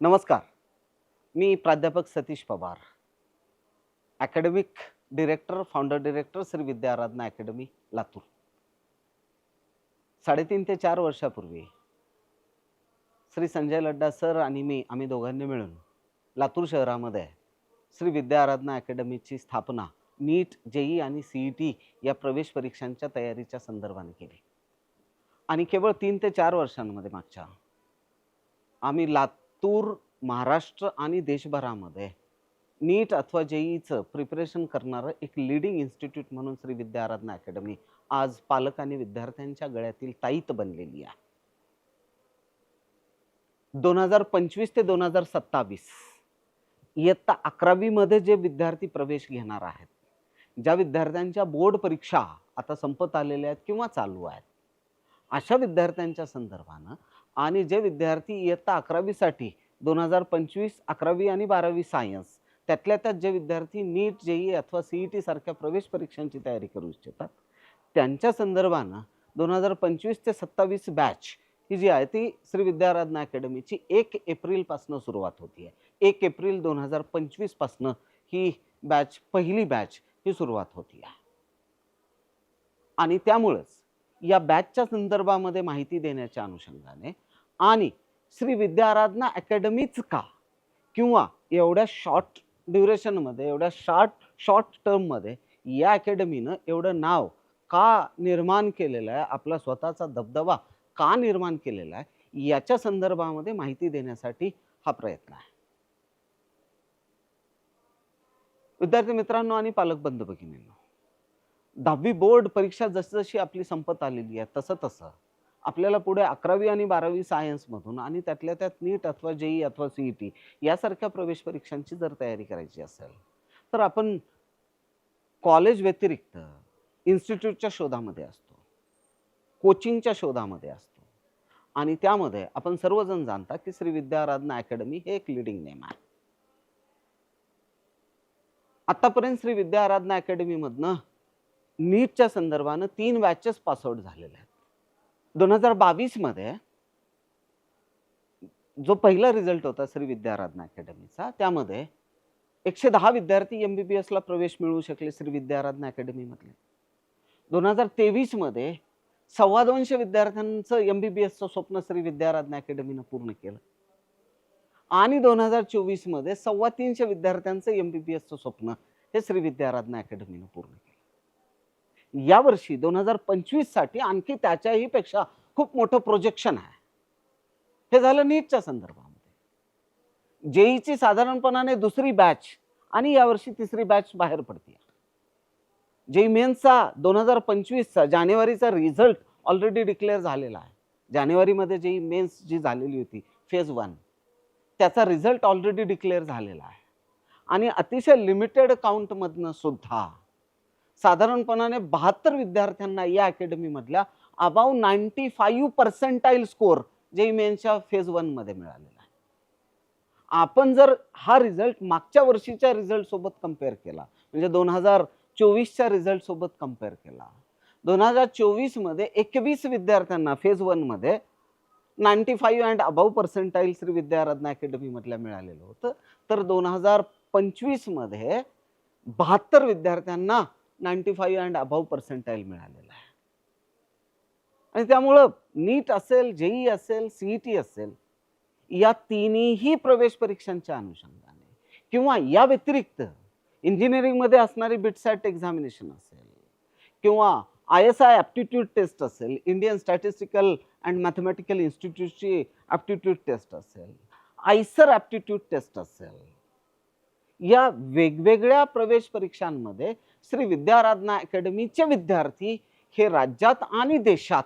नमस्कार. मी प्राध्यापक Satish Pawar. Academic director founder director Shri Vidya Aradhana academy Latur. साडेतीन ते चार वर्षापूर्वी श्री संजय लड्डा सर आणि मी आम्ही दोघांनी मिळून लातूर शहरामध्ये श्री विद्या आराधना अकॅडमीची स्थापना नीट जेई आणि सीई टी या प्रवेश परीक्षांच्या तयारीच्या संदर्भाने केली. आणि केवळ तीन ते चार वर्षांमध्ये मागच्या आम्ही लात तूर महाराष्ट्र आणि देशभरामध्ये नीट अथवा जेईचं प्रिपरेशन करणारं एक लिडिंग इन्स्टिट्यूट म्हणून श्री विद्या आराधना अकॅडमी आज पालक आणि विद्यार्थ्यांच्या गळ्यातील ताईत बनलेली आहे. दोन हजार पंचवीस ते दोन हजार सत्तावीस इयत्ता अकरावीमध्ये जे विद्यार्थी प्रवेश घेणार आहेत ज्या विद्यार्थ्यांच्या बोर्ड परीक्षा आता संपत आलेल्या आहेत किंवा चालू आहेत अशा विद्यार्थ्यांच्या संदर्भानं आणि जे विद्यार्थी इयत्ता अकरावीसाठी दोन हजार पंचवीस अकरावी आणि बारावी सायन्स त्यातल्या त्यात जे विद्यार्थी नीट जेई अथवा सी ई टी सारख्या प्रवेश परीक्षांची तयारी करू इच्छितात त्यांच्या संदर्भानं दोन हजार पंचवीस ते सत्तावीस बॅच ही जी आहे ती श्री विद्याराधना अकॅडमीची एक एप्रिलपासनं सुरुवात होती आहे एक एप्रिल दोन हजार पंचवीसपासनं ही बॅच पहिली बॅच ही सुरुवात होती आहे आणि त्यामुळंच या बॅचच्या संदर्भामध्ये माहिती देण्याच्या अनुषंगाने आणि श्री विद्याराधना अकॅडमीच का? किंवा एवढ्या शॉर्ट ड्युरेशनमध्ये एवढ्या शॉर्ट शॉर्ट टर्ममध्ये या अकॅडमीनं एवढं नाव का निर्माण केलेलं आहे? आपला स्वतःचा दबदबा का निर्माण केलेला आहे? याच्या संदर्भामध्ये माहिती देण्यासाठी हा प्रयत्न आहे. विद्यार्थी मित्रांनो आणि पालक बंधू भगिनींनो दहावी बोर्ड परीक्षा जशी जशी आपली संपत आलेली आहे तसं तसं आपल्याला पुढे अकरावी आणि बारावी सायन्समधून आणि त्यातल्या त्यात नीट अथवा जेई अथवा सी ई टी यासारख्या प्रवेश परीक्षांची जर तयारी करायची असेल तर आपण कॉलेज व्यतिरिक्त इन्स्टिट्यूटच्या शोधामध्ये असतो कोचिंगच्या शोधामध्ये असतो आणि त्यामध्ये आपण सर्वजण जाणता की श्री विद्याराधना अकॅडमी हे एक लिडिंग नेम आहे. आतापर्यंत श्री विद्या आराधना अकॅडमीमधनं नीटच्या संदर्भानं तीन बॅचेस पासआउट झालेले आहेत. दोन हजार बावीसमध्ये जो पहिला रिझल्ट होता श्री विद्याराधना अकॅडमीचा त्यामध्ये एकशे दहा विद्यार्थी एम बी बी एसला प्रवेश मिळवू शकले श्री विद्याराधना अकॅडमीमधले. दोन हजार तेवीसमध्ये सव्वा दोनशे विद्यार्थ्यांचं एम बी बी एसचं स्वप्न श्री विद्याराधना अकॅडमीनं पूर्ण केलं. आणि दोन हजार चोवीसमध्ये सव्वा तीनशे विद्यार्थ्यांचं एम बी बी एसचं स्वप्न हे श्री विद्याराधना अकॅडमीनं पूर्ण केलं. यावर्षी दोन हजार पंचवीससाठी आणखी त्याच्याही पेक्षा खूप मोठं प्रोजेक्शन आहे. हे झालं नीटच्या संदर्भामध्ये. जेईची साधारणपणाने दुसरी बॅच आणि यावर्षी तिसरी बॅच बाहेर पडते जेई मेन्सचा दोन हजार पंचवीसचा जानेवारीचा रिझल्ट ऑलरेडी डिक्लेअर झालेला आहे. जानेवारीमध्ये जेई मेन्स जी झालेली होती फेज वन त्याचा रिझल्ट ऑलरेडी डिक्लेअर झालेला आहे. आणि अतिशय लिमिटेड काउंटमधनं सुद्धा साधारणपणाने बहात्तर विद्यार्थ्यांना या अकॅडमीमधल्या above ninety five percentile score जे मेनच्या फेज वनमध्ये मिळालेला आहे. आपण जर हा रिझल्ट मागच्या वर्षीच्या रिझल्ट सोबत कंपेअर केला म्हणजे दोन हजार चोवीसच्या रिझल्ट सोबत कंपेअर केला दोन हजार चोवीसमध्ये एकवीस विद्यार्थ्यांना फेज वनमध्ये ninety five and above percentile Shri Vidya अकॅडमीमधल्या मिळालेलं होतं. तर दोन हजार पंचवीसमध्ये बहात्तर विद्यार्थ्यांना ninety five and above percentile मिळालेलं आहे. आणि त्यामुळं नीट असेल जेई असेल सीईटी असेल या तिन्ही प्रवेश परीक्षांच्या अनुषंगाने किंवा या व्यतिरिक्त इंजिनिअरिंगमध्ये असणारी बिटसॅट एक्झामिनेशन असेल किंवा I S I aptitude test असेल इंडियन स्टॅटिस्टिकल अँड मॅथमॅटिकल इन्स्टिट्यूटची ॲप्टिट्यूड टेस्ट असेल आयसर ॲप्टिट्यूड टेस्ट असेल या वेगवेगळ्या प्रवेश परीक्षांमध्ये श्री विद्याराधना अकॅडमीचे विद्यार्थी हे राज्यात आणि देशात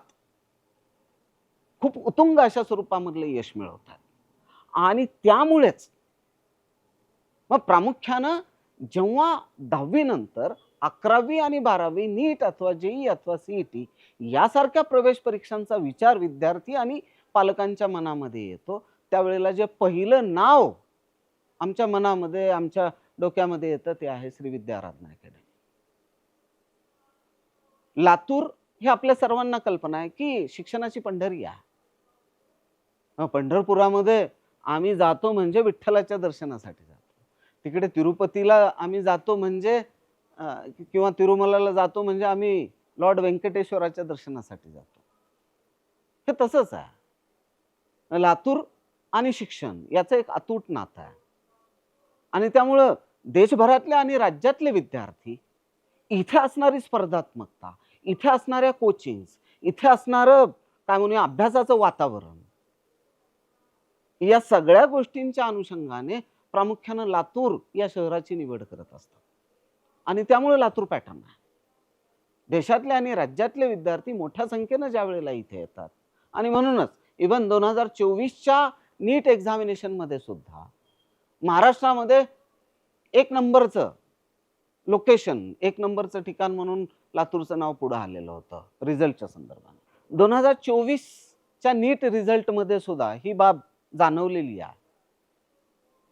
खूप उत्तुंग अशा स्वरूपामधलं यश मिळवतात. आणि त्यामुळेच मग प्रामुख्यानं जेव्हा दहावी नंतर अकरावी आणि बारावी नीट अथवा जेई अथवा सीईटी यासारख्या प्रवेश परीक्षांचा विचार विद्यार्थी आणि पालकांच्या मनामध्ये येतो त्यावेळेला जे पहिलं नाव आमच्या मनामध्ये आमच्या डोक्यामध्ये येतं ते आहे श्री विद्याराधना अकॅडमी. लातूर हे आपल्या सर्वांना कल्पना आहे की शिक्षणाची पंढरी आहे. पंढरपुरामध्ये आम्ही जातो म्हणजे विठ्ठलाच्या दर्शनासाठी जातो. तिकडे तिरुपतीला आम्ही जातो म्हणजे किंवा तिरुमलाला जातो म्हणजे आम्ही लॉर्ड व्यंकटेश्वराच्या दर्शनासाठी जातो. हे तसंच आहे. लातूर आणि शिक्षण याचं एक अतूट नातं आहे. आणि त्यामुळं देशभरातले आणि राज्यातले विद्यार्थी इथे असणारी स्पर्धात्मकता इथे असणाऱ्या कोचिंग इथे असणारं काय म्हणूया अभ्यासाचं वातावरण या सगळ्या गोष्टींच्या अनुषंगाने प्रामुख्यानं लातूर या शहराची निवड करत असतात आणि त्यामुळे लातूर पॅटर्न आहे. देशातले आणि राज्यातले विद्यार्थी मोठ्या संख्येनं ज्या वेळेला इथे येतात. आणि म्हणूनच इवन दोन हजार चोवीसच्या नीट एक्झामिनेशनमध्ये सुद्धा महाराष्ट्रामध्ये एक नंबरचं लोकेशन एक नंबरचं ठिकाण म्हणून लातूरचं नाव पुढं आलेलं होतं रिझल्टच्या संदर्भात दोन हजार चोवीसच्या नीट रिझल्टमध्ये सुद्धा ही बाब जाणवलेली आहे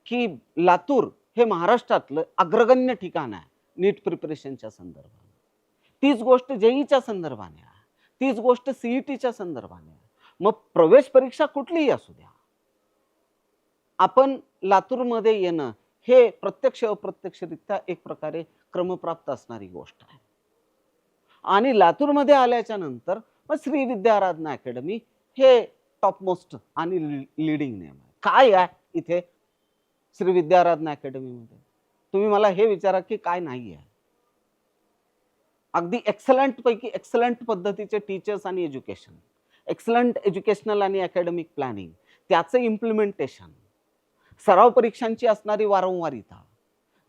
की लातूर हे महाराष्ट्रातलं अग्रगण्य ठिकाण आहे नीट प्रिपरेशनच्या संदर्भाने. तीच गोष्ट जेईच्या संदर्भाने आहे तीच गोष्ट सीईटीच्या संदर्भाने आहे. मग प्रवेश परीक्षा कुठलीही असू द्या. आपण लातूरमध्ये येणं हे प्रत्यक्ष अप्रत्यक्षरित्या एक प्रकारे क्रमप्राप्त असणारी गोष्ट आहे. आणि लातूरमध्ये आल्याच्यानंतर मग श्री विद्याराधना अकॅडमी हे टॉपमोस्ट आणि लिडिंग नेम आहे. काय आहे इथे श्री विद्याराधना अकॅडमीमध्ये? तुम्ही मला हे विचारा की काय नाही आहे अगदी एक्सलंट पैकी एक्सलंट पद्धतीचे टीचर्स आणि एज्युकेशन एक्सलंट एज्युकेशनल आणि अकॅडमिक प्लॅनिंग त्याचं इम्प्लिमेंटेशन सराव परीक्षांची असणारी वारंवारिता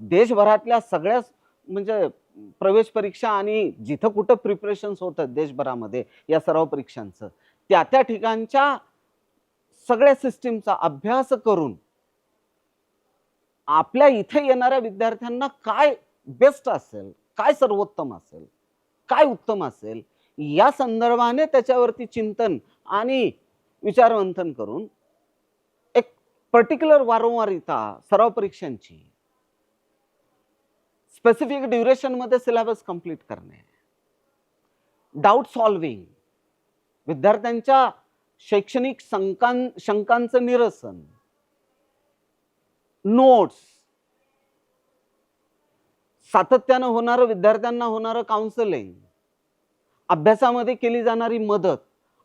देशभरातल्या सगळ्याच म्हणजे प्रवेश परीक्षा आणि जिथं कुठं प्रिपरेशन्स होतात देशभरामध्ये या सराव परीक्षांचं त्या त्या ठिकाणच्या सगळ्या सिस्टीमचा अभ्यास करून आपल्या इथे येणाऱ्या विद्यार्थ्यांना काय बेस्ट असेल काय सर्वोत्तम असेल काय उत्तम असेल या संदर्भाने त्याच्यावरती चिंतन आणि विचारमंथन करून पर्टिक्युलर वारंवारिता सराव परीक्षांची स्पेसिफिक ड्युरेशनमध्ये सिलेबस कंप्लीट करणे डाऊट सॉल्विंग विद्यार्थ्यांच्या शैक्षणिक शंकां शंकांचं निरसन नोट्स सातत्यानं होणारं विद्यार्थ्यांना होणारं काउन्सिलिंग अभ्यासामध्ये केली जाणारी मदत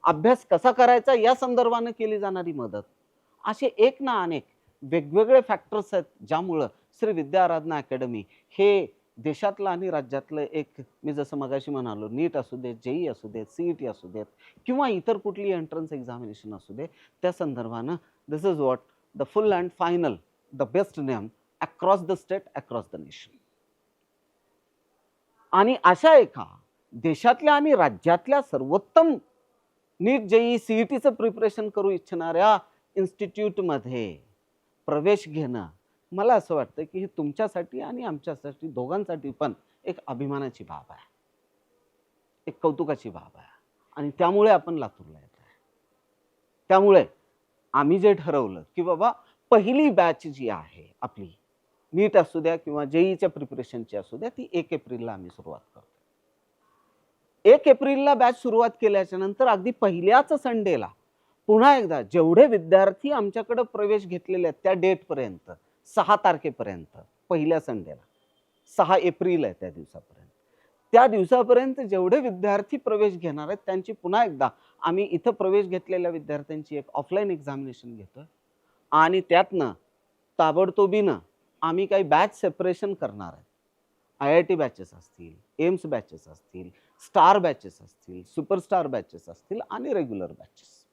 अभ्यास कसा करायचा या संदर्भानं केली जाणारी मदत असे एक ना अनेक वेगवेगळे फॅक्टर्स आहेत ज्यामुळं श्री विद्या आराधना अकॅडमी हे देशातलं आणि राज्यातलं एक मी जसं मगाशी म्हणालो नीट असू देत जेई असू देत सी ई टी असू देत किंवा इतर कुठली एंट्रन्स एक्झामिनेशन असू दे त्या संदर्भानं this is what the full and final the best name across the state across the nation आणि अशा एका देशातल्या आणि राज्यातल्या सर्वोत्तम नीट जेई सी ई टीचं प्रिपरेशन करू इच्छिणाऱ्या इन्स्टिट्यूटमध्ये प्रवेश घेणं मला असं वाटतं की हे तुमच्यासाठी आणि आमच्यासाठी दोघांसाठी पण एक अभिमानाची बाब आहे. एक कौतुकाची बाब आहे. आणि त्यामुळे आपण लातूरला येत आहे त्यामुळे आम्ही जे ठरवलं की बाबा पहिली बॅच जी आहे आपली नीट असू द्या किंवा जेईच्या प्रिपरेशनची असू द्या ती एक एप्रिलला आम्ही सुरुवात करतो एक एप्रिलला बॅच सुरुवात केल्याच्यानंतर अगदी पहिल्याच संडेला पुन्हा एकदा जेवढे विद्यार्थी आमच्याकडे प्रवेश घेतलेले आहेत त्या डेटपर्यंत सहा तारखेपर्यंत पहिल्या संडेला सहा एप्रिल आहे त्या दिवसापर्यंत. त्या दिवसापर्यंत जेवढे विद्यार्थी प्रवेश घेणार आहेत त्यांची पुन्हा एकदा आम्ही इथं प्रवेश घेतलेल्या विद्यार्थ्यांची एक ऑफलाईन एक्झामिनेशन घेतो आणि त्यातनं ताबडतोबीनं आम्ही काही बॅच सेपरेशन करणार आहे आय आय टी बॅचेस असतील एम्स बॅचेस असतील स्टार बॅचेस असतील सुपरस्टार बॅचेस असतील आणि रेग्युलर बॅचेस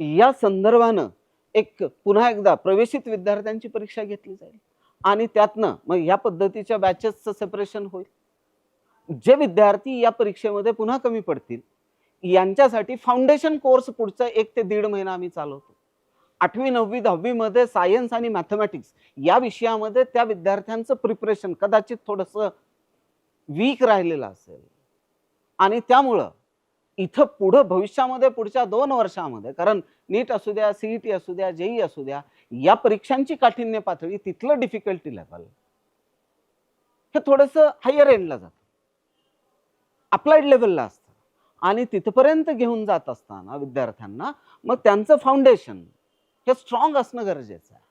या संदर्भानं एक पुन्हा एकदा प्रवेशित विद्यार्थ्यांची परीक्षा घेतली जाईल. आणि त्यातनं मग या पद्धतीच्या बॅचेसचं सेपरेशन होईल. जे विद्यार्थी या परीक्षेमध्ये पुन्हा कमी पडतील यांच्यासाठी फाउंडेशन कोर्स पुढचा एक ते दीड महिना आम्ही चालवतो. आठवी नववी दहावीमध्ये सायन्स आणि मॅथमॅटिक्स या विषयामध्ये त्या विद्यार्थ्यांचं प्रिपरेशन कदाचित थोडंसं वीक राहिलेलं असेल. आणि त्यामुळं इथं पुढं भविष्यामध्ये पुढच्या दोन वर्षामध्ये कारण नीट असू द्या सीईटी असू द्या जेई असू द्या या परीक्षांची काठिण्य पातळी तिथलं डिफिकल्टी लेवल हे थोडस हायर एंडला जातं. अप्लाइड लेवलला असतं. आणि तिथपर्यंत घेऊन जात असताना विद्यार्थ्यांना मग त्यांचं फाउंडेशन हे स्ट्रॉंग असणं गरजेचं आहे.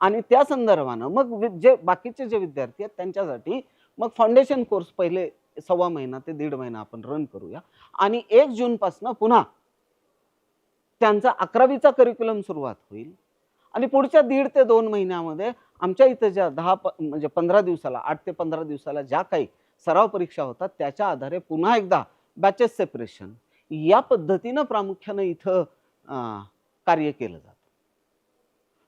आणि त्या संदर्भानं मग जे बाकीचे जे विद्यार्थी आहेत त्यांच्यासाठी मग फाउंडेशन कोर्स पहिले सव्वा महिना ते दीड महिना आपण रन करूया. आणि एक जून पासून पुन्हा त्यांचा अकरावीचा करिक्युलम सुरुवात होईल. आणि पुढच्या दीड ते दोन महिन्यामध्ये आमच्या इथं ज्या दहा प म्हणजे पंधरा दिवसाला आठ ते पंधरा दिवसाला ज्या काही सराव परीक्षा होतात त्याच्या आधारे पुन्हा एकदा बॅचेस सेपरेशन या पद्धतीनं प्रामुख्यानं इथं अं, कार्य केलं जातं.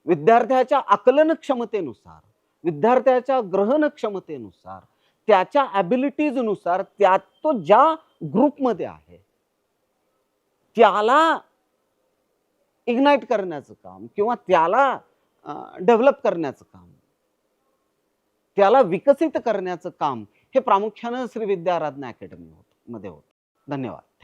विद्यार्थ्याच्या आकलन क्षमतेनुसार विद्यार्थ्याच्या ग्रहण क्षमतेनुसार त्याच्या ॲबिलिटीजनुसार त्या तो ज्या ग्रुपमध्ये आहे त्याला इग्नाईट करण्याचं काम किंवा त्याला डेव्हलप करण्याचं काम त्याला विकसित करण्याचं काम हे प्रामुख्यानं श्री विद्याराधना अकॅडमी होत मध्ये होतं. धन्यवाद.